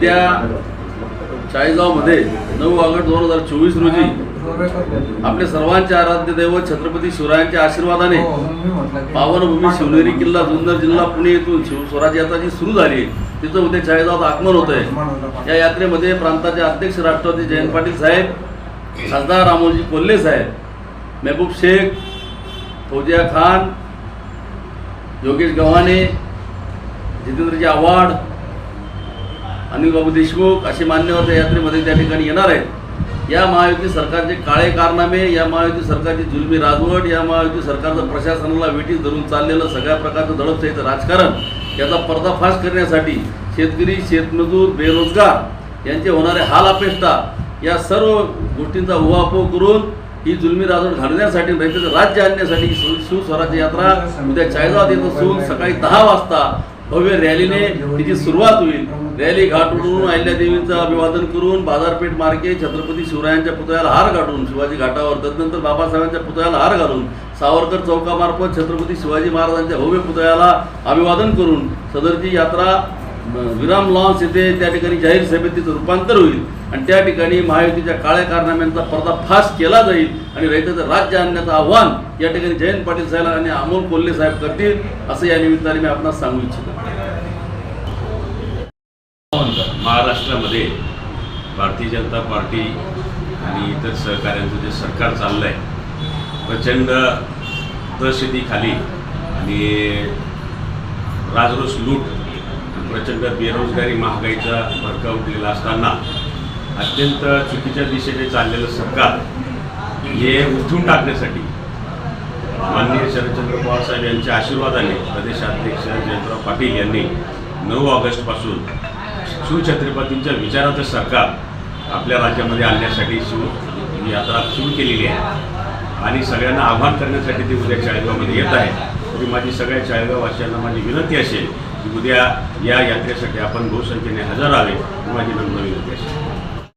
उद्या चाळीसगावमध्ये नऊ ऑगस्ट दोन हजार चोवीस रोजी आपले सर्वांचे आराध्य दैवत छत्रपती शिवरायांच्या आशीर्वादाने पावनभूमी शिवनेरी किल्ला जुन्नर जिल्हा पुणे येथून शिवस्वराज यात्रा जी सुरू झाली तिथं उद्या चाळीसगावात आगमन होत आहे या यात्रेमध्ये प्रांताचे अध्यक्ष राष्ट्रपती जयंत पाटील साहेब खासदार रामोजी कोल्हे साहेब महबूब शेख फौजिया खान योगेश गव्हाणे जितेंद्रजी आव्हाड अनिल बाबू देशमुख असे मान्यवर त्या यात्रेमध्ये त्या ठिकाणी येणार आहेत. या महायुती सरकारचे काळे कारनामे या महायुती सरकारची जुलमी राजवट या महायुती सरकारचं प्रशासनाला वेटीस धरून चाललेलं सगळ्या प्रकारचं दडपशाहीचं राजकारण याचा पर्दाफाश करण्यासाठी शेतकरी शेतमजूर बेरोजगार यांचे होणारे हाल अपेष्टा या सर्व गोष्टींचा उहापोह करून ही जुलमी राजवट घालण्यासाठी रयतेचं राज्य आणण्यासाठी शिव- शिवस्वराज्य यात्रा उद्या चाळीसगावात येत असून सकाळी दहा वाजता भव्य रॅलीने तिची सुरुवात होईल. रॅली घाटून अहिल्यादेवींचं अभिवादन करून बाजारपेठ मार्गे छत्रपती शिवरायांच्या पुतळ्याला हार घाटून शिवाजी घाटावर तदनंतर बाबासाहेबांच्या पुतळ्याला हार घालून सावरकर चौकामार्फत छत्रपती शिवाजी महाराजांच्या भव्य पुतळ्याला अभिवादन करून सदरची यात्रा विराम लॉन्स येथे त्या ठिकाणी जाहीर सभेतीचं रूपांतर होईल. आणि त्या ठिकाणी महायुतीच्या काळ्या कारनाम्यांचा पर्दाफाश केला जाईल आणि रयतेचं राज्य आणण्याचं आव्हान या ठिकाणी जयंत पाटील साहेब आणि अमोल कोल्हे साहेब करतील असं या निमित्ताने मी आपणास सांगू इच्छितो. महाराष्ट्रामध्ये भारतीय जनता पार्टी आणि इतर सहकाऱ्यांचं जे सरकार चाललं आहे प्रचंड दहशतीखाली आणि राजरोस लूट प्रचंड बेरोजगारी महागाईचा भडका उठलेला असताना अत्यंत चुकीच्या दिशेने चाललेलं सरकार हे उठून टाकण्यासाठी माननीय शरदचंद्र पवार साहेब यांच्या आशीर्वादाने प्रदेशाध्यक्ष जयंतराव पाटील यांनी नऊ ऑगस्टपासून शिवछत्रपतींच्या विचाराचं सरकार आपल्या राज्यामध्ये आणण्यासाठी शिव यात्रा सुरू केलेली आहे. आणि सगळ्यांना आव्हान करण्यासाठी ते उद्या चाळेगावमध्ये येत आहे तरी माझी सगळ्या चाळीसगाववासियांना माझी विनंती असेल उद्या या यात्रेसाठी आपण बहुसंख्येने हजर राहावे माझी नम्र विनंती असेल